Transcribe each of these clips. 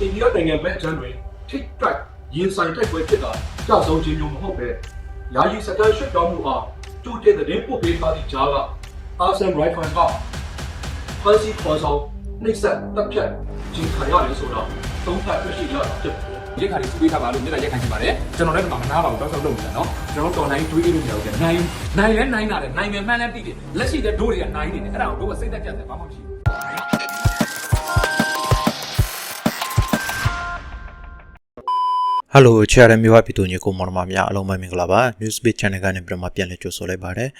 အိန္ဒိယနိုင်ငံဘက်အချမ်းတွင်ထိတ်တိုက်ရင်ဆိုင်တိုက်ပွဲဖြစ်တာကြဆုံးခြင်းမျိုးမဟုတ်ပဲယာယီစကန်ရွှေ့ပြောင်းမှုအားတူတဲ့တဲ့ပို့ပေးထားသည့်ကြားကအာဆမ်ရိုင်ဖန်ကဖန်စီခေါ်ဆောင်နှိပ်စက်တပ်ဖြတ်ခြင်းခံရတယ်ဆိုတော့သုံးသပ်ပြရှိရတာဖြစ်တယ်ရက်ခါလေးစုပေးထားပါလို့မြေတားရက်ခံချင်ပါတယ်ကျွန်တော်လည်းဒီမှာမနာပါဘူးတောက်ဆောက်လုပ်နေတာနော်ကျွန်တော်တော်နိုင်တွေးလို့မရဘူးကနိုင်နိုင်လဲနိုင်တာလေနိုင်ငံမှန်းလဲတိတယ်လက်ရှိတဲ့ဒိုးတွေကနိုင်နေတယ်အဲ့ဒါကိုတို့ကစိတ်သက်ကြတယ်ဘာမှမရှိဘူး ဟယ်လိုချာရမျိုးဝပြည်သူညီကိုမောင်နှမများအားလုံးပဲမင်္ဂလာပါ Newsbeat Channel ကနေပြန်မှပြန်လည်ကြိုဆိုလိုက်ပါတယ်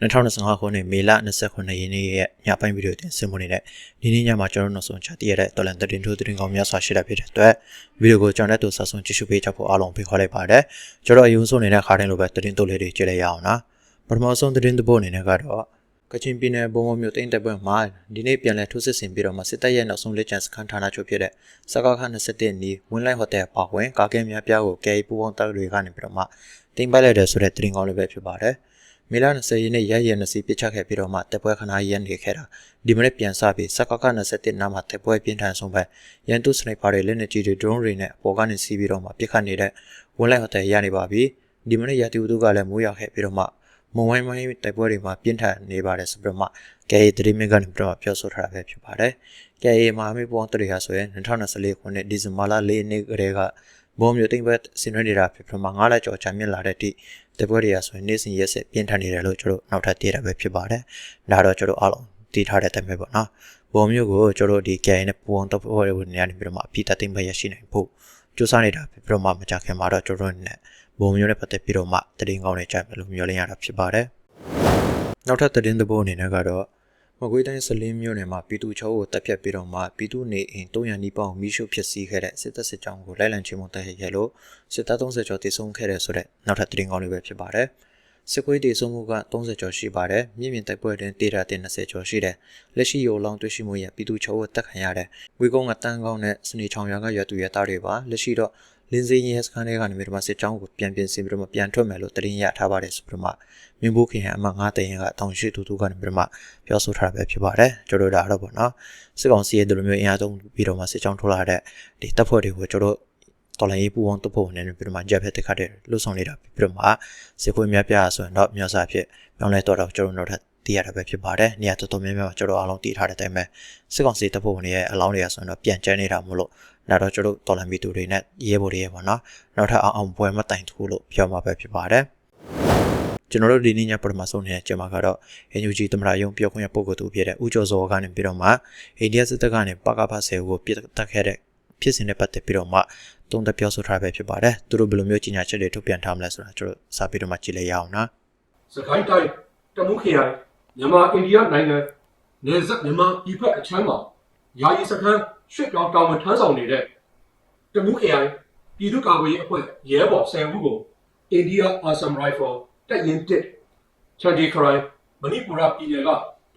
2025ခုနှစ်မေလ29ရက်နေ့ရဲ့ညပိုင်းဗီဒီယိုတင်ဆက်မနေတဲ့ဒီနေ့ညမှာကျွန်တော်တို့နောက်ဆုံးချတည်ရတဲ့တော်လန်သတင်းထိုးသတင်းကောင်းများစွာရှိတာဖြစ်တဲ့အတွက်ဗီဒီယိုကိုကျွန်တော်တို့ဆက်ဆုံးကြည့်ရှုပေးကြဖို့အားလုံးဖိတ်ခေါ်လိုက်ပါတယ်ကျွန်တော်အယူဆုံးနေတဲ့ခါတိုင်းလိုပဲသတင်းတိုးလေးတွေကြည့်လိုက်ရအောင်နော်ပထမဆုံးသတင်းတစ်ပုဒ်အနေနဲ့ကတော့ ကချင်ပြည်နယ်ဘုံဘုံမြို့တိန့်တပ်ပွဲမှာဒီနေ့ပြန်လည်ထိုးစစ်ဆင်ပြီးတော့မှစစ်တပ်ရဲ့နောက်ဆုံးလက်ကျန်စခန်းဌာနချုပ်ဖြစ်တဲ့စကောက်ခ27နီးဝင်းလိုက်ဟိုတယ်ပါဝင်ကာကဲများပြားကိုကဲပူပေါင်းတပ်တွေကနေပြီးတော့မှတင်ပိုက်လိုက်တဲ့ဆိုတဲ့သတင်းကောင်းလေးပဲဖြစ်ပါတယ်။မေလ20ရက်နေ့ရက်ရက်20ပြစ်ချခဲ့ပြီးတော့မှတပ်ပွဲခဏရန်နေခဲ့တာဒီမနေ့ပြန်စပြီးစကောက်ခ27နားမှာတပ်ပွဲပြင်းထန်ဆုံးပဲရန်သူစနိုက်ပါတွေလက်နက်ကြီးတွေ drone တွေနဲ့အပေါ်ကနေစီးပြီးတော့မှပစ်ခတ်နေတဲ့ဝင်းလိုက်ဟိုတယ်ရနေပါပြီ။ဒီမနေ့ရတီဦးတို့ကလည်းမိုးရောက်ခဲ့ပြီးတော့မှ မုံဝိုင်းဝိုင်းတိုက်ပွဲတွေမှာပြင်းထန်နေပါတယ်ဆိုပြီးတော့မှကဲရီသတိမင်းကနေပြီးတော့ပြောဆိုထားတာပဲဖြစ်ပါတယ်။ကဲရီမှာအမေပေါင်းတရီဟာဆိုရင်2024ခုနှစ်ဒီဇင်ဘာလ4ရက်နေ့ကတည်းကဘုံမျိုးတိမ်ပွဲဆင်နွှဲနေတာဖြစ်ပြီးမှ9လကျော်ချမ်းမြင့်လာတဲ့အထိတိုက်ပွဲတွေဟာဆိုရင်နေ့စဉ်ရက်ဆက်ပြင်းထန်နေတယ်လို့ကျွန်တော်နောက်ထပ်သိရတာပဲဖြစ်ပါတယ်။ဒါတော့ကျွန်တော်အားလုံးသိထားတဲ့တမဲပေါ့နော်။ဘုံမျိုးကိုကျွန်တော်ဒီကဲရီနဲ့ပူအောင်တပ်ဖွဲ့တွေနေရာနေပြီးတော့မှအပြစ်တသိမ့်ပဲရရှိနိုင်ဖို့စူးစမ်းနေတာဖြစ်ပြီးတော့မှမကြခင်မှာတော့ကျွန်တော်နဲ့ ဘုံမျိုးနဲ့ပတ်သက်ပြီးတော့မှတရင်ကောင်းနေကြမယ်လို့မျှော်လင့်ရတာဖြစ်ပါတယ်။နောက်ထပ်သတင်းသဘောအနေနဲ့ကတော့မကွေးတိုင်းစလင်းမြို့နယ်မှာပြည်သူချောကိုတပ်ဖြတ်ပြီးတော့မှပြည်သူနေအိမ်300နီးပေါင်းမိရှုဖြစ်စီခဲ့တဲ့စစ်တပ်စစ်ကြောင်းကိုလိုက်လံချင်းမတက်ခဲ့လို့စစ်သား30ကျော်တိစုံခဲ့တဲ့ဆိုတဲ့နောက်ထပ်သတင်းကောင်းလေးပဲဖြစ်ပါတယ်။စစ်ကွေးတေဆုံးမှုက30ကျော်ရှိပါတယ်။မြင့်မြင့်တိုက်ပွဲတွင်တေတာတင်20ကျော်ရှိတယ်။လက်ရှိရုံလောင်းတွေ့ရှိမှုရပြည်သူချောကိုတက်ခံရတဲ့ဝေကုန်းကတန်းကောင်းနဲ့စနေချောင်ရွာကရွာသူရသားတွေပါလက်ရှိတော့ လင်းစင်းရဲစခန်းတွေကနေပြီးတော့မှစစ်ကြောင်းကိုပြန်ပြင်ဆင်ပြီးတော့မှပြန်ထွက်မယ်လို့တရင်ရထားပါတယ်ဆိုပြီးတော့မှမြင်းဘိုးခင်ဟန်အမှ9တရင်ကတောင်ရှိတူတူကနေပြီးတော့မှပြောဆိုထားတာပဲဖြစ်ပါတယ်ကျွန်တော်တို့ဒါတော့ပေါ့နော်စစ်ကောင်စီရဲ့ဒီလိုမျိုးအင်အားသုံးပြီးတော့မှစစ်ကြောင်းထိုးလာတဲ့ဒီတပ်ဖွဲ့တွေကိုကျွန်တော်တို့တော်လိုင်းရေးပူပေါင်းတပ်ဖွဲ့နဲ့ပြီးတော့မှဂျက်ဖက်တက်ခတ်တဲ့လှုပ်ဆောင်နေတာပြီးတော့မှစစ်ခွေးများပြားဆိုရင်တော့မျိုးစားဖြစ်ပြောင်းလဲတော့တော့ကျွန်တော်တို့တ ည်ရတာပဲဖြစ်ပါတယ်။နေရာတော်တော်များများကျွန်တော်အားလုံးတည်ထားတဲ့အတိုင်းပဲစစ်ကောင်စီတပ်ဖွဲ့ဝင်တွေရဲ့အလောင်းတွေကဆိုရင်တော့ပြန်ကျဲနေတာမို့လို့ဒါတော့ကျွန်တော်တော်လန်မီတူတွေနဲ့ရဲဘော်တွေရဲ့ပေါ့နော်။နောက်ထပ်အောင်အောင်ပွဲမတိုင်ထူလို့ပြောမှာပဲဖြစ်ပါတယ်။ကျွန်တော်တို့ဒီနေ့ညပထမဆုံးနေတဲ့ကျမကတော့ NUG သမရယုံပြောခွင့်ရပုဂ္ဂိုလ်တူဖြစ်တဲ့ဦးကျော်စောကနေပြီးတော့မှအိန္ဒိယစစ်တပ်ကနေပကဖဆယ်ကိုပြစ်တက်ခဲ့တဲ့ဖြစ်စဉ်နဲ့ပတ်သက်ပြီးတော့မှတုံ့တက်ပြောဆိုထားပဲဖြစ်ပါတယ်။သူတို့ဘယ်လိုမျိုးကြီးညာချက်တွေထုတ်ပြန်ထားမလဲဆိုတာကျွန်တော်စာပြီးတော့မှကြည့်လိုက်ရအောင်နော်။စကိုင်းတိုင်းတမူခရိုင် မြန်မာအိန္ဒိယနိုင်ငံနေဆက်မြန်မာပြည်ဖက်အချမ်းမှာယာယီစခန်းရွှေ့ပြောင်းတောင်ဝန်ထမ်းဆောင်နေတဲ့တမူခရိုင်ပြည်သူ့ကာကွယ်ရေးအဖွဲ့ရဲဘော်ဆယ်ဦးကိုအိန္ဒိယအာဆမ်ရိုင်ဖယ်တပ်ရင်းတစ်ချန်ဒီခရိုင်မဏိပူရပြည်နယ်က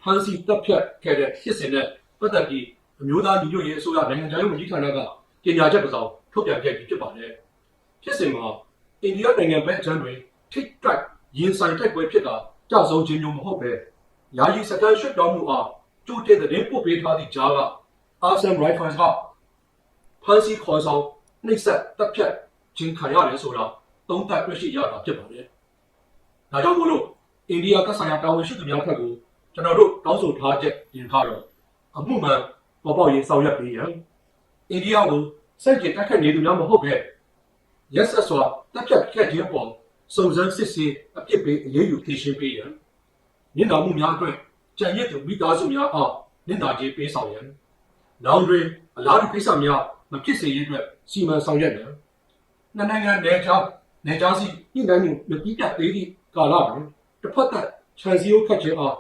ဖမ်းဆီးတပ်ဖြတ်ခဲ့တဲ့ဖြစ်စဉ်နဲ့ပတ်သက်ပြီးအမျိုးသားညီညွတ်ရေးအစိုးရနိုင်ငံခြားရေးဝန်ကြီးဌာနကကြေညာချက်တစ်စောင်ထုတ်ပြန်ခဲ့ပြီးဖြစ်ပါတယ်ဖြစ်စဉ်မှာအိန္ဒိယနိုင်ငံဘက်အချမ်းတွင်ထိတ်တိုက်ရင်ဆိုင်တိုက်ပွဲဖြစ်တာကြဆုံးခြင်းမျိုးမဟုတ်ပဲ ယာယီစကန်ရွှေ့ပြောင်းမှုအားတူတဲ့တဲ့ပို့ပေးထားသည့်ကြားကအာဆမ်ရိုင်ဖန်ကဖန်စီခေါ်ဆောင်နှိပ်စက်တပ်ဖြတ်ခြင်းခံရတယ်ဆိုတာသုံးသပ်ပြရှိရတာဖြစ်ပါတယ်။ဒါကြောင့်မို့လို့အိန္ဒိယကဆိုင်ရာတာဝန်ရှိသူများဖက်ကိုကျွန်တော်တို့တောင်းဆိုထားချက်ရင်ထားတော့အမှုမှန်ပေါ်ပေါက်ရေးဆောင်ရွက်ပေးရန်အိန္ဒိယကိုစိတ်ကြည်တက်ခတ်နေသူများမဟုတ်ပဲရက်ဆက်စွာတပ်ဖြတ်ခဲ့ခြင်းပေါ်စုံစမ်းစစ်ဆေးအပြစ်ပေးအရေးယူဖြေရှင်းပေးရန် မျက်နှာမှုများအတွက်ကြံရည်သူမိသားစုများအားမျက်နှာကြီးပေးဆောင်ရန်နောင်တွင်အလားတူကိစ္စများမဖြစ်စေရန်အတွက်စီမံဆောင်ရွက်ရန်နှစ်နိုင်ငံနယ်ခြားနယ်ခြားစီညှိနှိုင်းမှုမပြီးပြတ်သေးသည့်ကာလတွင်တစ်ဖက်သက်ခြံစည်းရိုးခတ်ခြင်းအား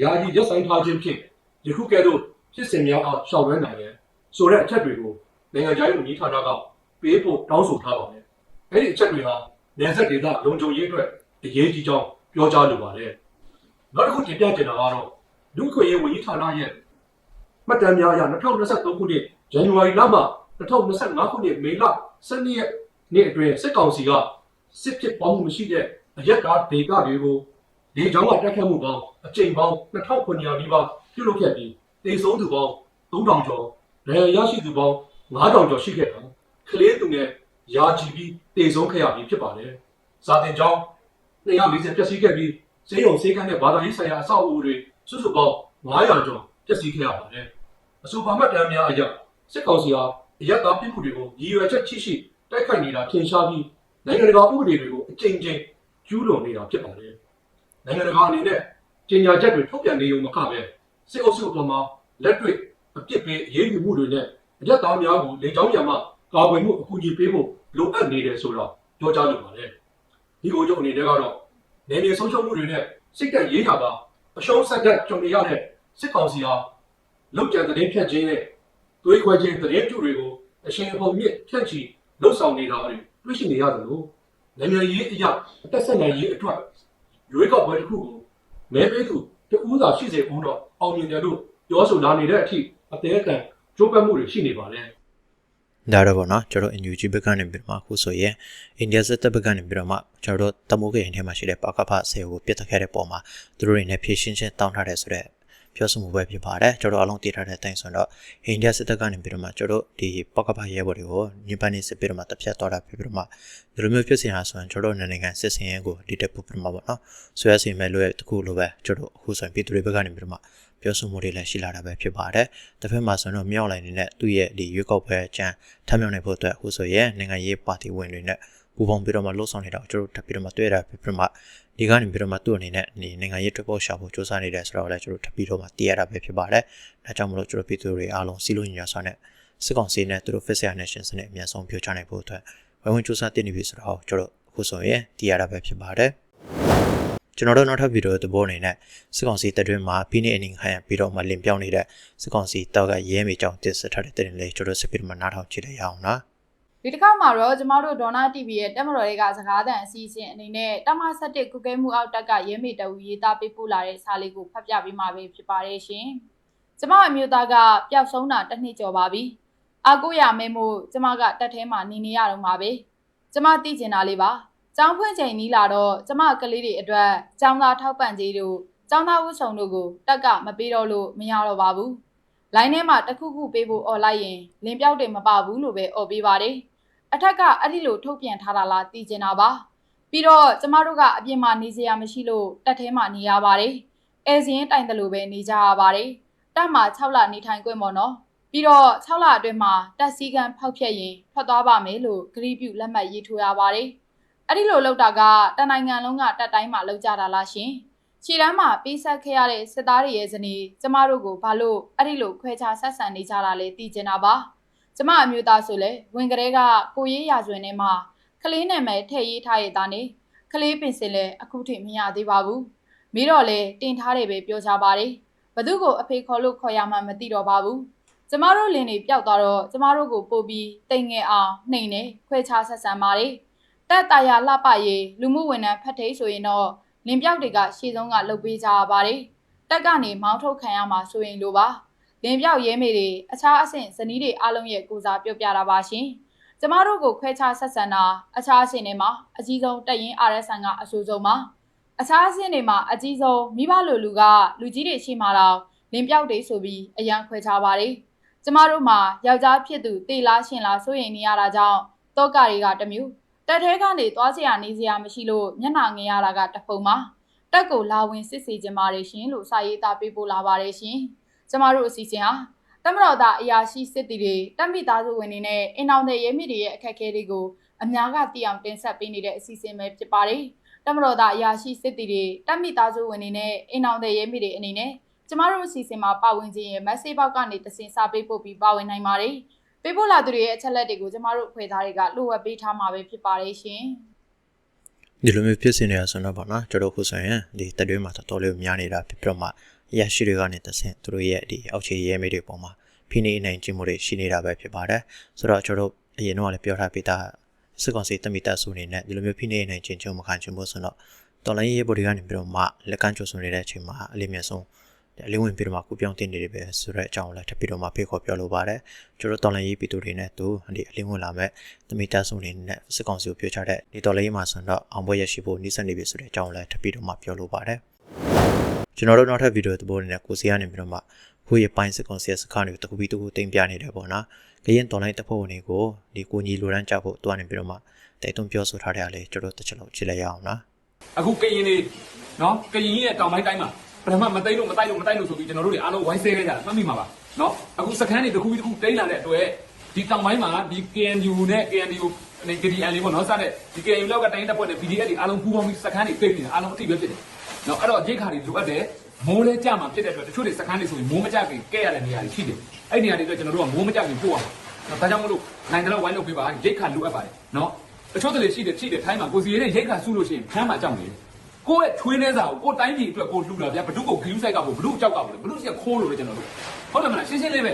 ယာယီရပ်ဆိုင်ထားခြင်းဖြင့်ယခုကဲ့သို့ဖြစ်စဉ်များအားရှောင်လွှဲနိုင်ရန်ဆိုတဲ့အချက်တွေကိုနိုင်ငံခြားရေးဝန်ကြီးဌာနကပေးဖို့တောင်းဆိုထားပါတယ်။အဲဒီအချက်တွေဟာနယ်စပ်ဒေသလုံခြုံရေးအတွက်အရေးကြီးကြောင်းပြောကြားလိုပါတယ်။ နောက်တစ်ခုတင်ပြချင်တာကတော့လူ့အခွင့်အရေးဝန်ကြီးဌာနရဲ့မှတ်တမ်းများအရ2023ခုနှစ်ဇန်နဝါရီလမှ2025ခုနှစ်မေလ12ရက်နေ့အတွင်းစစ်ကောင်စီကစစ်ဖြစ်ပေါင်းမှုမရှိတဲ့အရက်သားဒေသတွေကိုလေကြောင်းကတက်ခတ်မှုပေါင်းအကြိမ်ပေါင်း2900နီးပါးပြုလုပ်ခဲ့ပြီးတေဆုံးသူပေါင်း3000ကျော်ဒဏ်ရာရရှိသူပေါင်း9 9000ကျော်ရှိခဲ့တာကလေးသူငယ်ယာကြည့်ပြီးတည်ဆုံးခဲ့ရပြီးဖြစ်ပါတယ်စာတင်ကျောင်း240ပျက်စီးခဲ့ပြီး ဈေးရုံဈေးကန်းနဲ့ဘာသာရေးဆိုင်ရာအဆောက်အဦတွေစုစုပေါင်း900ကျော်ပျက်စီးခဲ့ရပါတယ်အဆိုပါမှတ်တမ်းများအရစစ်ကောင်စီဟာအရက်သားပြည်မှုတွေကိုရည်ရွယ်ချက်ချိရှိတိုက်ခိုက်နေတာထင်ရှားပြီးနိုင်ငံတကာဥပဒေတွေကိုအကြိမ်ကြိမ်ကျူးလွန်နေတာဖြစ်ပါတယ်နိုင်ငံတကာအနေနဲ့ကြေညာချက်တွေထုတ်ပြန်နေုံမကပဲစစ်အုပ်စုအပေါ်မှာလက်တွေ့အပြစ်ပေးအရေးယူမှုတွေနဲ့အရက်သားများကိုလေကြောင်းရံမှကာကွယ်မှုအကူအညီပေးဖို့လိုအပ်နေတယ်ဆိုတော့ပြောကြားလိုပါတယ်ဒီကိုချုပ်အနေနဲ့ကတော့ နေမြေဆုံးရှုံးမှုတွေနဲ့စိတ်ကရေးတာပါအရှုံးဆက်တဲ့ကြုံရတဲ့စစ်ကောင်စီဟာလောက်ကျန်တဲ့ဖြတ်ခြင်းနဲ့သွေးခွဲခြင်းတရင်ကျူတွေကိုအရှင်အဖို့မြင့်ဖြန့်ချီလှုပ်ဆောင်နေတာတွေတွေ့ရှိနေရတယ်လို့နိုင်ငံရေးအရာအသက်ဆက်နိုင်ရေးအတွက်ရွေးကောက်ပွဲတစ်ခုကိုမဲပေးသူတဦးသာရှိစေအောင်တော့အောင်မြင်တယ်လို့ပြောဆိုလာနေတဲ့အထိအသေးအတန်ကြိုးပမ်းမှုတွေရှိနေပါတယ် ဒါတော့ဗောနော်ကျွန်တော် NUG ဘက်ကနေပြီးတော့မှအခုဆိုရင်အိန္ဒိယစစ်တပ်ဘက်ကနေပြီးတော့မှကျွန်တော်တို့တမိုးကရင်ထဲမှာရှိတဲ့ပါကဖဆဲကိုပြစ်တက်ခဲ့တဲ့ပုံမှာသူတို့တွေနဲ့ဖြည့်ရှင်းချင်းတောင်းထားတယ်ဆိုတော့ပြောဆိုမှုပဲဖြစ်ပါတယ်ကျွန်တော်အလုံးတည်ထားတဲ့အတိုင်းဆိုတော့အိန္ဒိယစစ်တပ်ကနေပြီးတော့မှကျွန်တော်တို့ဒီပကဖရဲဘော်တွေကိုညပန်းနေစစ်ပြီးတော့မှတပ်ဖြတ်တော်တာဖြစ်ပြီးတော့မှဒီလိုမျိုးဖြစ်စင်ဟာဆိုရင်ကျွန်တော်တို့နိုင်ငံစစ်စင်ရဲကိုဒီတက်ပို့ပြီးတော့မှပေါ့နော်ဆွဲစီမဲ့လို့တခုလိုပဲကျွန်တော်တို့အခုဆိုရင်ပြည်သူတွေဘက်ကနေပြီးတော့မှ ပြောဆိုမှုတွေလည်းရှိလာတာပဲဖြစ်ပါတယ်တစ်ဖက်မှာဆိုတော့မြောက်လိုက်နေတဲ့သူ့ရဲ့ဒီရွေးကောက်ပွဲအကြံထမ်းမြောက်နိုင်ဖို့အတွက်အခုဆိုရင်နိုင်ငံရေးပါတီဝင်တွေနဲ့ပူးပေါင်းပြီးတော့မှလှုပ်ဆောင်နေတာကိုကျွန်တော်တို့ထပ်ပြီးတော့မှတွေ့ရတာဖြစ်ပြီးတော့မှဒီကနေပြီးတော့မှသူ့အနေနဲ့ဒီနိုင်ငံရေးထွက်ပေါ်ရှာဖို့စ조사နေတယ်ဆိုတော့လည်းကျွန်တော်ထပ်ပြီးတော့မှသိရတာပဲဖြစ်ပါတယ်။ဒါကြောင့်မလို့ကျွန်တော်ပြည်သူတွေအားလုံးစီလို့ညီညာစွာနဲ့စစ်ကောင်စီနဲ့သူတို့ Face Nation စနစ်အမြန်ဆုံးပြောချနိုင်ဖို့အတွက်ဝိုင်းဝန်းစ조사တင်နေပြီဆိုတော့ကျွန်တော်အခုဆိုရင်သိရတာပဲဖြစ်ပါတယ်။ ကျွန်တော်တို့နောက်ထပ်ဗီဒီယိုသဘောအနေနဲ့စစ်ကောင်စီတပ်တွင်းမှာဖိနေအနင်းခိုင်ပြီးတော့မှလင်ပြောင်းနေတဲ့စစ်ကောင်စီတောက်ကရဲမေကြောင်တင်ဆက်ထားတဲ့တင်လေးကျွန်တော်စစ်ပြီးမှနားထောင်ကြည့်လိုက်ရအောင်နော်ဒီတစ်ခါမှာတော့ကျမတို့ဒေါနာ TV ရဲ့တက်မတော်တွေကစကားသံအစီအစဉ်အနေနဲ့တမဆက်တဲ့ကုကဲမှုအောက်တက်ကရဲမေတဝူရေးသားပေးပို့လာတဲ့စာလေးကိုဖတ်ပြပေးမှာပဲဖြစ်ပါတယ်ရှင်။ကျမအမျိုးသားကပျောက်ဆုံးတာတစ်နှစ်ကျော်ပါပြီ။အာကိုရမဲမို့ကျမကတက်ထဲမှာနေနေရတော့မှာပဲ။ကျမသိကျင်တာလေးပါ။ ကျောင်းဖွင့်ချိန်နီးလာတော့ကျမကလေးတွေအတွက်ကျောင်းသားထောက်ပံ့ကြေးတို့ကျောင်းသားဝတ်စုံတို့ကိုတက်ကမပေးတော့လို့မရတော့ပါဘူး။လိုင်းထဲမှာတစ်ခုခုပေးဖို့អော်လိုက်ရင်လင်းပြောက်တွေမပါဘူးလို့ပဲអော်ပေးပါတယ်။အထက်ကအဲ့ဒီလိုထုတ်ပြန်ထားတာလားသိကျင်တာပါပြီးတော့ကျမတို့ကအပြင်မှာနေစရာမရှိလို့တက်ထဲမှာနေရပါတယ်အဲစင်းတိုင်တယ်လို့ပဲနေကြရပါတယ်တက်မှာ6လနေထိုင်ခွင့်ပေါ့နော်ပြီးတော့6လအတွင်းမှာတက်စည်းကမ်းဖောက်ဖျက်ရင်ထွက်သွားပါမယ်လို့ဂရီးပြုလက်မှတ်ရေးထိုးရပါတယ် အဲ့ဒီလိုလောက်တာကတနိုင်ငံလုံးကတက်တိုင်းမှာလောက်ကြတာလားရှင်ခြေတန်းမှာပေးဆက်ခဲ့ရတဲ့စစ်သားတွေရဲ့ဇနီးကျမတို့ကိုဘာလို့အဲ့ဒီလိုခွဲခြားဆက်ဆံနေကြတာလဲသိကျင်တာပါကျမအမျိုးသားဆိုလဲဝင်ကလေးကကိုရေးရာဇဝင်ထဲမှာကလေးနာမည်ထည့်ရေးထားရတဲ့နေကလေးပင်စင်လဲအခုထိမရသေးပါဘူးမိတော့လဲတင်ထားတယ်ပဲပြောကြပါတယ်ဘသူကိုအဖေခေါ်လို့ခေါ်ရမှမသိတော့ပါဘူးကျမတို့လင်းတွေပျောက်သွားတော့ကျမတို့ကိုပို့ပြီးတိမ်ငယ်အောင်နှိမ်နေခွဲခြားဆက်ဆံပါတယ် တက်တာယာလှပရေးလူမှုဝန်ထမ်းဖတ်ထိတ်ဆိုရင်တော့လင်းပြောက်တွေကရှေ့ဆုံးကလှုပ်ပေးကြရပါတယ်တက်ကနေမောင်းထုတ်ခံရမှာဆိုရင်လိုပါလင်ပြောက်ရဲမေတွေအခြားအဆင့်ဇနီးတွေအားလုံးရဲ့ကိုစားပြောပြတာပါရှင်။ကျမတို့ကိုခွဲခြားဆက်ဆံတာအခြားအဆင့်တွေမှာအကြီးဆုံးတက်ရင် RSN ကအဆိုးဆုံးပါ။အခြားအဆင့်တွေမှာအကြီးဆုံးမိဘလိုလူကလူကြီးတွေရှိမှတော့လင်ပြောက်တွေဆိုပြီးအရန်ခွဲခြားပါတယ်။ကျမတို့မှာယောက်ျားဖြစ်သူတေလားရှင်လားစိုးရင်နေရတာကြောင့်တောကတွေကတမျိုး တက်ထဲကနေသွားစရာနေစရာမရှိလို့မျက်နှာငယ်ရတာကတဖုံပါ။တက်ကိုလာဝင်စစ်စီခြင်းပါတယ်ရှင်လို့စာရေးသားပေးပို့လာပါတယ်ရှင်။ကျမတို့အစီအစဉ်ဟာတမတော်သားအရာရှိစစ်တီတွေတက်မိသားစုဝင်တွေနဲ့အင်အောင်တဲ့ရဲမိတွေရဲ့အခက်အခဲတွေကိုအများကသိအောင်တင်ဆက်ပေးနေတဲ့အစီအစဉ်ပဲဖြစ်ပါတယ်။တမတော်သားအရာရှိစစ်တီတွေတက်မိသားစုဝင်တွေနဲ့အင်အောင်တဲ့ရဲမိတွေအနေနဲ့ကျမတို့အစီအစဉ်မှာပါဝင်ခြင်းရဲ့ message box ကနေတစင်စာပေးပို့ပြီးပါဝင်နိုင်ပါတယ်။ ပေးပို့လာသူတွေရဲ့အချက်လက်တွေကိုကျမတို့အဖွဲ့သားတွေကလိုဝက်ပေးထားမှာပဲဖြစ်ပါတယ်ရှင်။ဒီလိုမျိုးဖြစ်စင်နေတာဆိုတော့ဗောနော်ကျွန်တော်ခုဆိုရင်ဒီတက်တွင်းမှာတော်တော်လေးများနေတာဖြစ်ပြီးတော့မှရရှိတွေကနေတဆင့်သူတို့ရဲ့ဒီအောက်ခြေရဲမေးတွေပုံမှာဖိနေနိုင်ခြင်းမှုတွေရှိနေတာပဲဖြစ်ပါတယ်ဆိုတော့ကျွန်တော်တို့အရင်တော့လည်းပြောထားပြီးသားစစ်ကောင်စီတမိတပ်စုအနေနဲ့ဒီလိုမျိုးဖိနေနိုင်ခြင်းချုပ်မခံခြင်းမို့ဆိုတော့တော်လိုင်းရေးဘော်ဒီကနေပြီးတော့မှလက်ကမ်းချိုးဆွနေတဲ့အချိန်မှာအလေးမြတ်ဆုံး အလေးဝင်ပြီးတော့မှကုပြောင်းတင်နေတယ်ပဲဆိုတော့အကြောင်းလည်းထပ်ပြီးတော့မှဖေးခေါ်ပြောလိုပါတယ်ကျွန်တော်တော်လိုင်းရေးပြည်သူတွေနဲ့သူဒီအလေးဝင်လာမဲ့တမိတပ်စုအနေနဲ့စစ်ကောင်စီကိုပြောချတဲ့ဒီတော်လိုင်းရေးမှာဆိုတော့အောင်ပွဲရရှိဖို့နှိစက်နေပြီဆိုတဲ့အကြောင်းလည်းထပ်ပြီးတော့မှပြောလိုပါတယ်ကျွန်တော်တို့နောက်ထပ်ဗီဒီယိုသဘောအနေနဲ့ကိုစီကနေပြီးတော့မှခုရပိုင်းစစ်ကောင်စီရဲ့စကားတွေကိုတခုပြီးတခုတင်ပြနေတယ်ပေါ့နော်ကရင်တော်လိုင်းတပ်ဖွဲ့ဝင်တွေကိုဒီကိုကြီးလိုရန်ကြဖို့တွားနေပြီးတော့မှတိုက်တွန်းပြောဆိုထားတဲ့အလေကျွန်တော်တစ်ချက်လောက်ကြည့်လိုက်ရအောင်နော်အခုကရင်နေနော်ကရင်ကြီးရဲ့တောင်ပိုင်းတိုင်းမှာ ပထမမသိလို့မတိုက်လို့မတိုက်လို့ဆိုပြီးကျွန်တော်တို့တွေအားလုံးဝိုင်းဆဲခဲ့ကြတာမှတ်မိမှာပါနော်အခုစခန်းတွေတစ်ခုပြီးတစ်ခုတိမ့်လာတဲ့အတွက်ဒီတောင်ပိုင်းမှာဒီ KNU နဲ့ KNU နေ KDN လေးပေါ့နော်စတဲ့ဒီ KNU လောက်ကတိုင်းတပ်ဖွဲ့နဲ့ PDF တွေအားလုံးပူးပေါင်းပြီးစခန်းတွေတိမ့်နေတာအားလုံးအတိပဲဖြစ်တယ်နော်အဲ့တော့ရိတ်ခါတွေလိုအပ်တယ်မိုးလဲကြမှာဖြစ်တဲ့အတွက်တချို့တွေစခန်းတွေဆိုရင်မိုးမကြခင်ကဲရတဲ့နေရာတွေရှိတယ်အဲ့ဒီနေရာတွေအတွက်ကျွန်တော်တို့ကမိုးမကြခင်ပို့အောင်နော်ဒါကြောင့်မလို့နိုင်တယ်လို့ဝိုင်းလုပ်ပေးပါရိတ်ခါလိုအပ်ပါတယ်နော်တချို့တွေရှိတယ်ရှိတယ်ထိုင်းမှာကိုစီရဲတဲ့ရိတ်ခါစုလို့ရှိရင်ဖမ်းမှာကြောက်နေတယ် ကိုယ့်ရဲ့ချွေးနှဲစာကိုကိုယ်တိုင်းပြည်အတွက်ကိုလှူတာဗျာဘဒုကိုဂယူးဆိုင်ကကိုဘဒုကြောက်ကကိုဘဒုစီကခိုးလို့လေကျွန်တော်တို့ဟုတ်တယ်မလားရှင်းရှင်းလေးပဲ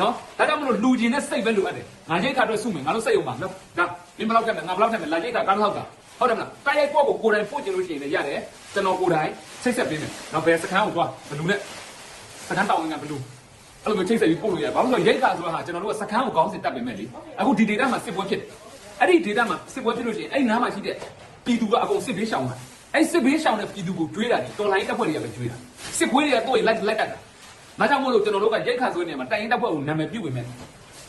နော်ဒါကြောင့်မလို့လူချင်းနဲ့စိတ်ပဲလိုအပ်တယ်ငါရိတ်ခါအတွက်စုမယ်ငါတို့စိတ်အောင်ပါနော်ဒါမင်းဘယ်လောက်ထက်မယ်ငါဘယ်လောက်ထက်မယ်လာရိတ်ခါကားလောက်တာဟုတ်တယ်မလားကားရိုက်ကိုယ့်ကိုကိုယ်တိုင်ပို့ချင်လို့ရှိရင်လည်းရတယ်ကျွန်တော်ကိုယ်တိုင်စိတ်ဆက်ပေးမယ်နော်ဘယ်စခန်းကိုသွားဘလူနဲ့စခန်းတောင်းဝင်ကဘလူအဲ့လိုမျိုးချိတ်ဆက်ပြီးပို့လို့ရတယ်ဘာလို့လဲရိတ်ခါဆိုတာဟာကျွန်တော်တို့ကစခန်းကိုကောင်းစင်တက်ပေးမယ်လေအခုဒီဒေတာမှာစစ်ပွဲဖြစ်တယ်အဲ့ဒီဒေတာမှာစစ်ပွဲဖြစ်လို့ရှိရင်အဲ့နားမှာရှိတဲ့ပြည်သူကအကုန်စစ်ဘေးရှောင်တာ အဲ့စစ်ဘေးရှောင်တဲ့ပြည်သူကိုကျွေးတာဒီတော်လိုင်းတပ်ဖွဲ့တွေကပဲကျွေးတာစစ်ခွေးတွေကတော့လိုက်လိုက်ကတ်တာဒါကြောင့်မို့လို့ကျွန်တော်တို့ကရိတ်ခါဆိုနေမှာတိုင်ရင်တပ်ဖွဲ့ကိုနာမည်ပြုပေမဲ့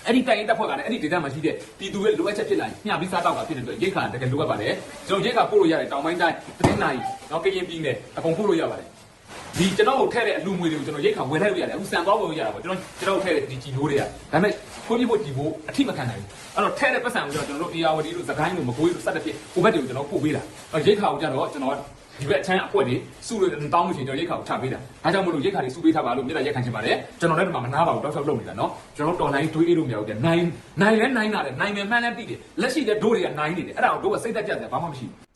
အဲ့ဒီတိုင်ရင်တပ်ဖွဲ့ကလည်းအဲ့ဒီဒေသမှာရှိတဲ့ပြည်သူရဲ့လိုအပ်ချက်ဖြစ်လာရင်ညှပြီးစားတော့တာဖြစ်တဲ့အတွက်ရိတ်ခါတကယ်လိုအပ်ပါတယ်ကျွန်တော်ရိတ်ခါပို့လို့ရတယ်တောင်ပိုင်းတိုင်းတင်းနိုင်တော့ကရင်ပြည်နယ်အကုန်ပို့လို့ရပါတယ် ဒီကျွန်တော်တို့ထည့်တဲ့အလူငွေတွေကိုကျွန်တော်ရိတ်ခါဝယ်လိုက်လို့ရတယ်အခုစံသွားဝယ်လို့ရတာပေါ့ကျွန်တော်ကျွန်တော်ထည့်တဲ့ဒီကြီးနိုးတွေကဒါပေမဲ့ခွင့်ပြုဖို့ကြီးဖို့အထိမခံနိုင်ဘူးအဲ့တော့ထည့်တဲ့ပတ်စံကိုကျွန်တော်တို့အေယာဝတီတို့သခိုင်းတို့မကွေးတို့စက်တဲ့ဖြစ်ဟိုဘက်တွေကိုကျွန်တော်ပို့ပေးတာအဲ့ရိတ်ခါကိုကြတော့ကျွန်တော်ဒီဘက်အချမ်းအဖွဲတွေစုလို့တောင်းလို့ရှိရင်ကျွန်တော်ရိတ်ခါကိုချပေးတာဒါကြောင့်မလို့ရိတ်ခါတွေစုပေးထားပါလို့မြေတားရက်ခံချင်ပါတယ်ကျွန်တော်လည်းဒီမှာမနာပါဘူးတောက်လျှောက်လုပ်နေတာနော်ကျွန်တော်တော်နိုင်တွေးအေးလို့မရဘူးကြနိုင်နိုင်လဲနိုင်တာတယ်နိုင်မယ်မှန်းလဲတိတယ်လက်ရှိတဲ့ဒိုးတွေကနိုင်နေတယ်အဲ့ဒါကိုတို့ကစိတ်သက်ကြတယ်ဘာမှမရှိဘူး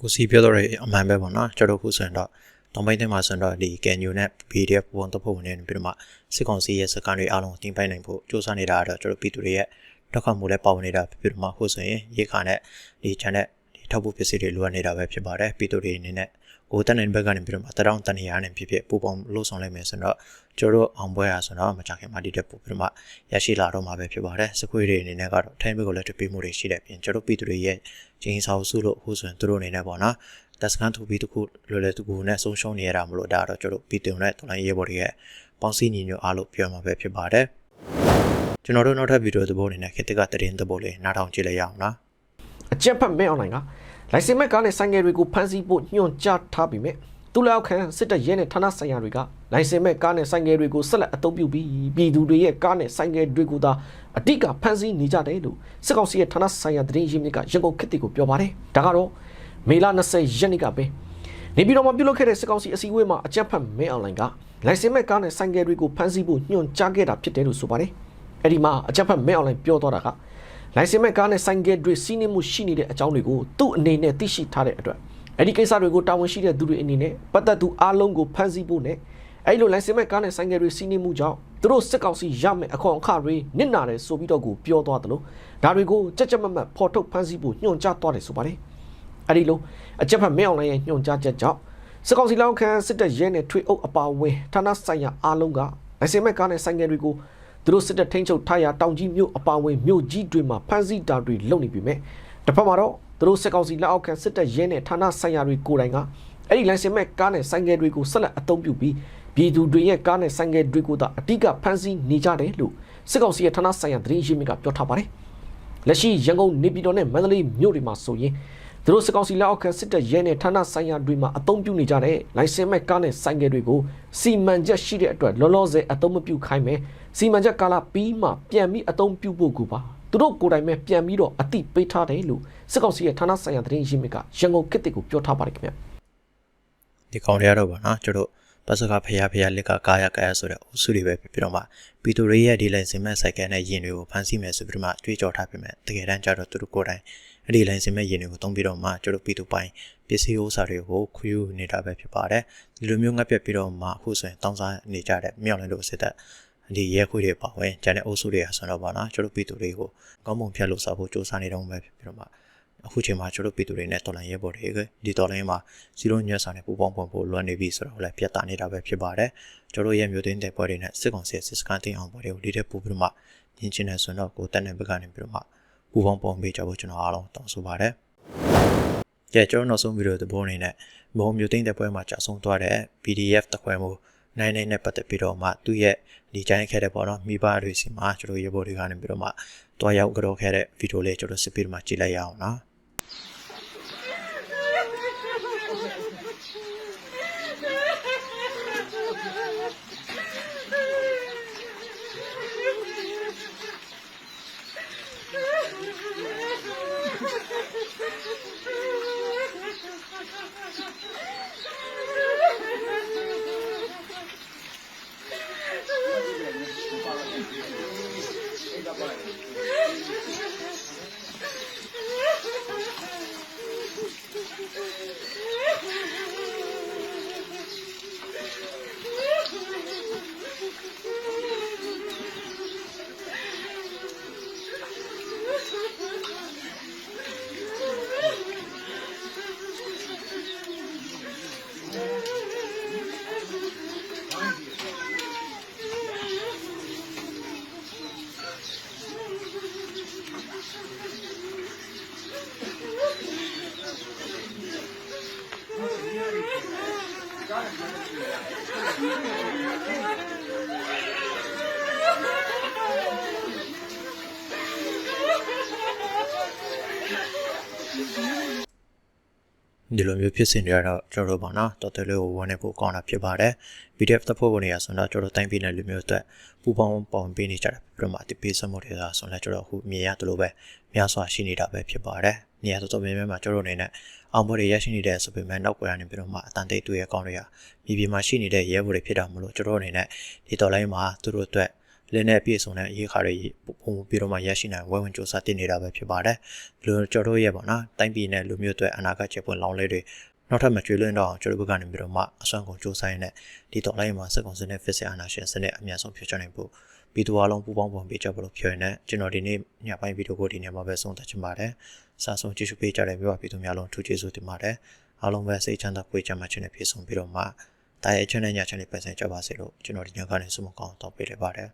ကိုစီပြောတော့တဲ့အမှန်ပဲပေါ့နော်ကျွန်တော်ခုဆိုရင်တော့ တောင်ပိုင်းထဲမှာဆိုရင်တော့ဒီ Canyon နဲ့ PDF ပုံတပ်ဖွဲ့ဝင်တွေပြီးတော့မှစစ်ကောင်စီရဲ့စကန်တွေအားလုံးတင်ပိုင်နိုင်ဖို့စ조사နေတာတော့ကျွန်တော်ပြည်သူတွေရဲ့ထောက်ခံမှုလည်းပါဝင်နေတာဖြစ်ပြီးတော့မှခုဆိုရင်ရေခါနဲ့ဒီ channel ဒီထောက်ပို့ပစ္စည်းတွေလိုအပ်နေတာပဲဖြစ်ပါတယ်ပြည်သူတွေအနေနဲ့ကိုတန်တဲ့ဘက်ကနေပြီးတော့မှတရောင်းတန်ရာနဲ့ဖြစ်ဖြစ်ပူပေါင်းလို့ဆောင်လိုက်မယ်ဆိုတော့ကျွန်တော်တို့အောင်ပွဲရဆိုတော့မကြခင်မှာဒီတက်ပို့ပြီးတော့မှရရှိလာတော့မှာပဲဖြစ်ပါတယ်စခွေးတွေအနေနဲ့ကတော့ထိုင်းဘက်ကိုလည်းတပေးမှုတွေရှိတဲ့ပြင်ကျွန်တော်ပြည်သူတွေရဲ့ချင်းစာအုပ်စုလို့အခုဆိုရင်သူတို့အနေနဲ့ပေါ့နော် တက်စကန်သူပြီးတခုလွယ်လွယ်တကူနဲ့ဆုံးရှုံးနေရတာမလို့ဒါတော့ကျွန်တော်ပြည်သူနဲ့တော်လိုင်းရေးဘော်တွေရဲ့ပေါင်းစည်းညီညွတ်အားလို့ပြောမှာပဲဖြစ်ပါတယ်ကျွန်တော်တို့နောက်ထပ်ဗီဒီယိုသဘောအနေနဲ့ခေတ်ကတရင်သဘောလေးနားထောင်ကြည့်လိုက်ရအောင်နော်အကြက်ဖက်မဲအွန်လိုင်းကလိုင်စင်မဲ့ကားနဲ့ဆိုင်ငယ်တွေကိုဖမ်းဆီးဖို့ညွှန်ကြားထားပြီးမြဲသူလက်အောက်ခံစစ်တပ်ရဲနဲ့ဌာနဆိုင်ရာတွေကလိုင်စင်မဲ့ကားနဲ့ဆိုင်ငယ်တွေကိုဆက်လက်အသုံးပြုပြီးပြည်သူတွေရဲ့ကားနဲ့ဆိုင်ငယ်တွေကိုသာအတိတ်ကဖမ်းဆီးနေကြတယ်လို့စစ်ကောင်စီရဲ့ဌာနဆိုင်ရာသတင်းရင်းမြစ်ကရန်ကုန်ခေတ်တီကိုပြောပါတယ်ဒါကတော့ မေလ20ရက်နေ့ကပဲနေပြည်တော်မှာပြုလုပ်ခဲ့တဲ့စစ်ကောင်စီအစည်းအဝေးမှာအကြက်ဖက်မဲအွန်လိုင်းကလိုင်စင်မဲ့ကားနဲ့ဆိုင်ငယ်တွေကိုဖမ်းဆီးဖို့ညွှန်ကြားခဲ့တာဖြစ်တယ်လို့ဆိုပါတယ်အဲ့ဒီမှာအကြက်ဖက်မဲအွန်လိုင်းပြောတော့တာကလိုင်စင်မဲ့ကားနဲ့ဆိုင်ကယ်တွေစီးနှင်းမှုရှိနေတဲ့အကြောင်းတွေကိုသူ့အနေနဲ့သိရှိထားတဲ့အတွက်အဲ့ဒီကိစ္စတွေကိုတာဝန်ရှိတဲ့သူတွေအနေနဲ့ပတ်သက်သူအားလုံးကိုဖမ်းဆီးဖို့နဲ့အဲ့လိုလိုင်စင်မဲ့ကားနဲ့ဆိုင်ကယ်တွေစီးနှင်းမှုကြောင့်သူတို့စစ်ကောင်စီရမယ်အခွန်အခတွေနစ်နာတယ်ဆိုပြီးတော့ကိုပြောသွားတယ်လို့ဒါတွေကိုကြက်ကြက်မတ်မတ်ဖော်ထုတ်ဖမ်းဆီးဖို့ညွှန်ကြားသွားတယ်ဆိုပါတယ် အဲ့ဒီလိုအကြက်ဖက်မင်းအောင်လိုင်းရဲ့ညွှန်ကြားချက်ကြောင့်စစ်ကောင်စီလောက်ခံစစ်တပ်ရဲနဲ့ထွေအုပ်အပါအဝင်ဌာနဆိုင်ရာအားလုံးကလိုင်စင်မဲ့ကားနဲ့ဆိုင်ကယ်တွေကိုသူတို့စစ်တပ်ထိန်းချုပ်ထားရာတောင်ကြီးမြို့အပါအဝင်မြို့ကြီးတွေမှာဖမ်းဆီးတာတွေလုပ်နေပြီမဲ့တစ်ဖက်မှာတော့သူတို့စစ်ကောင်စီလက်အောက်ခံစစ်တပ်ရဲနဲ့ဌာနဆိုင်ရာတွေကိုယ်တိုင်ကအဲ့ဒီလိုင်စင်မဲ့ကားနဲ့ဆိုင်ကယ်တွေကိုဆက်လက်အသုံးပြုပြီးပြည်သူတွေရဲ့ကားနဲ့ဆိုင်ကယ်တွေကိုသာအတိကဖမ်းဆီးနေကြတယ်လို့စစ်ကောင်စီရဲ့ဌာနဆိုင်ရာသတင်းရင်းမြစ်ကပြောထားပါတယ်လက်ရှိရန်ကုန်နေပြည်တော်နဲ့မန္တလေးမြို့တွေမှာဆိုရင် သူတို့စစ်ကောင်စီလက်အောက်ခံစစ်တပ်ရဲနဲ့ဌာနဆိုင်ရာတွေမှာအသုံးပြုနေကြတဲ့လိုင်စင်မဲ့ကားနဲ့ဆိုင်ကယ်တွေကိုစီမံချက်ရှိတဲ့အတွက်လောလောဆယ်အသုံးမပြုခိုင်းမယ်စီမံချက်ကာလပြီးမှပြန်ပြီးအသုံးပြုဖို့ကူပါသူတို့ကိုယ်တိုင်ပဲပြန်ပြီးတော့အတိပေးထားတယ်လို့စစ်ကောင်စီရဲ့ဌာနဆိုင်ရာသတင်းရင်းမြစ်ကရန်ကုန်ခေတ်တစ်ကိုပြောထားပါတယ်ခင်ဗျဒီကောင်တွေကတော့ဗောနော်ကျွန်တော်ပတ်စကဖျားဖျားလက်ကကာယကာယဆိုတဲ့အုပ်စုတွေပဲဖြစ်ပြီးတော့မှပီတိုရီရဲ့ဒီလိုင်စင်မဲ့စိုက်ကနဲ့ယင်တွေကိုဖန်ဆီးမယ်ဆိုပြီးတော့မှကြွေးကြော်ထားပြင်မဲ့တကယ်တမ်းကျတော့သူတို့ကိုယ်တိုင် အဲ့ဒီလိုင်စင်မဲ့ယင်တွေကိုတုံးပြီးတော့မှကျွန်တော်ပီတိုပိုင်းပစ္စည်းဥစ္စာတွေကိုခွေယူနေတာပဲဖြစ်ပါတယ်ဒီလိုမျိုးငတ်ပြက်ပြီးတော့မှအခုဆိုရင်တောင်းစားနေကြတဲ့မြောက်လင်းတို့စစ်တပ်ဒီရဲခွေတွေပါဝင်ကျန်တဲ့အုပ်စုတွေဟာဆိုတော့ဗောနော်ကျွန်တော်ပီတိုတွေကိုကောင်းမွန်ဖြတ်လို့စားဖို့စူးစမ်းနေတော့ပဲဖြစ်ပြီးတော့မှအခုချိန်မှာကျွန်တော်ပြည်သူတွေနဲ့တော်လိုင်းရဲဘော်တွေကဒီတော်လိုင်းမှာစီရိုညက်စာနဲ့ပူပေါင်းပွန်ဖို့လွန်နေပြီဆိုတော့လည်းပြတ်တာနေတာပဲဖြစ်ပါတယ်ကျွန်တော်ရဲ့မျိုးသိန်းတဲ့ပွဲတွေနဲ့စစ်ကောင်စီစစ်စကန်တင်အောင်ပွဲတွေကိုဒီတဲ့ပူပြီးတော့မှညင်ချင်းနေဆိုတော့ကိုတက်တဲ့ဘက်ကနေပြီးတော့မှ ပူပေါင်းပွန်ပေးကြဖို့ကျွန်တော်အားလုံးတောင်းဆိုပါတယ်ကြဲကျွန်တော်နောက်ဆုံးဗီဒီယိုသဘောအနေနဲ့ဘုံမျိုးသိန်းတဲ့ပွဲမှာကြာဆုံးသွားတဲ့ PDF တခွဲမှုနိုင်နိုင်နဲ့ပတ်သက်ပြီးတော့မှသူ့ရဲ့ဒီကြိုင်းခဲ့တဲ့ပေါ့နော်မိဘတွေစီမှာကျွန်တော်ရေဘော်တွေကနေပြီးတော့မှတွားရောက်ကြောခဲ့တဲ့ဗီဒီယိုလေးကျွန်တော်စစ်ပြီးတော့မှကြည့်လိုက်ရအောင်နော် ဒီလိုမျိုးဖြစ်စဉ်တွေကတော့ကျွန်တော်တို့ပေါ့နော်တော်တော်လေးကိုဝန်းနေဖို့ကောင်းတာဖြစ်ပါတယ် PDF သဖို့ဝင်နေရဆိုတော့ကျွန်တော်တိုင်းပြည်နယ်လူမျိုးအတွက်ပူပေါင်းပေါင်းပေးနေကြတယ်ပြီးတော့မှဒီပေးစမှုတွေသာဆိုတော့ကျွန်တော်အခုမြင်ရတယ်လို့ပဲများစွာရှိနေတာပဲဖြစ်ပါတယ်နေရာတော်တော်များများမှာကျွန်တော်အနေနဲ့အောင်ပွဲတွေရရှိနေတဲ့ဆိုပေမဲ့နောက်ကွယ်ကနေပြီးတော့မှအတန်တိတ်တွေရဲ့ကောင်းတွေကမြေပြင်မှာရှိနေတဲ့ရဲဘော်တွေဖြစ်တာမလို့ကျွန်တော်အနေနဲ့ဒီတော်လိုင်းမှာသူတို့အတွက် လင်းနဲ့ပြည့်စုံတဲ့အရေးခါတွေပုံပြီးတော့မှရရှိနိုင်ဝဲဝင်စူးစမ်းတင်နေတာပဲဖြစ်ပါတယ်ဒီလိုကျွန်တော်တို့ရဲ့ပေါ့နော်တိုင်းပြည်နဲ့လူမျိုးအတွက်အနာဂတ်ချက်ပွင့်လောင်းလေးတွေနောက်ထပ်မကျွေးလွင့်တော့ကျွန်တော်ဘက်ကနေပြီးတော့မှအစွမ်းကုန်စူးစမ်းရတဲ့ဒီတော်လိုင်းမှာစက်ကုန်စနစ်ဖစ်စစ်အာဏာရှင်စနစ်အများဆုံးဖြစ်ချနိုင်ဖို့ပြည်သူအလုံးပူးပေါင်းပုံပေးကြဖို့လို့ပြောရတဲ့ကျွန်တော်ဒီနေ့ညပိုင်းဗီဒီယိုကိုဒီနေ့မှာပဲဆုံးသက်ချင်ပါတယ်စာဆုံးကြည့်ရှုပေးကြတဲ့မြို့ပြည်သူများလုံးထူးကျေးဇူးတင်ပါတယ်အားလုံးပဲစိတ်ချမ်းသာကိုယ်ချမ်းသာခြင်းနဲ့ပြည့်စုံပြီးတော့မှတာရဲ့ချမ်းနဲ့ညချမ်းနဲ့ပတ်စံကြပါစေလို့ကျွန်တော်ဒီညကနေဆုမကောင်းတောင်းပေးလိုက်ပါတယ်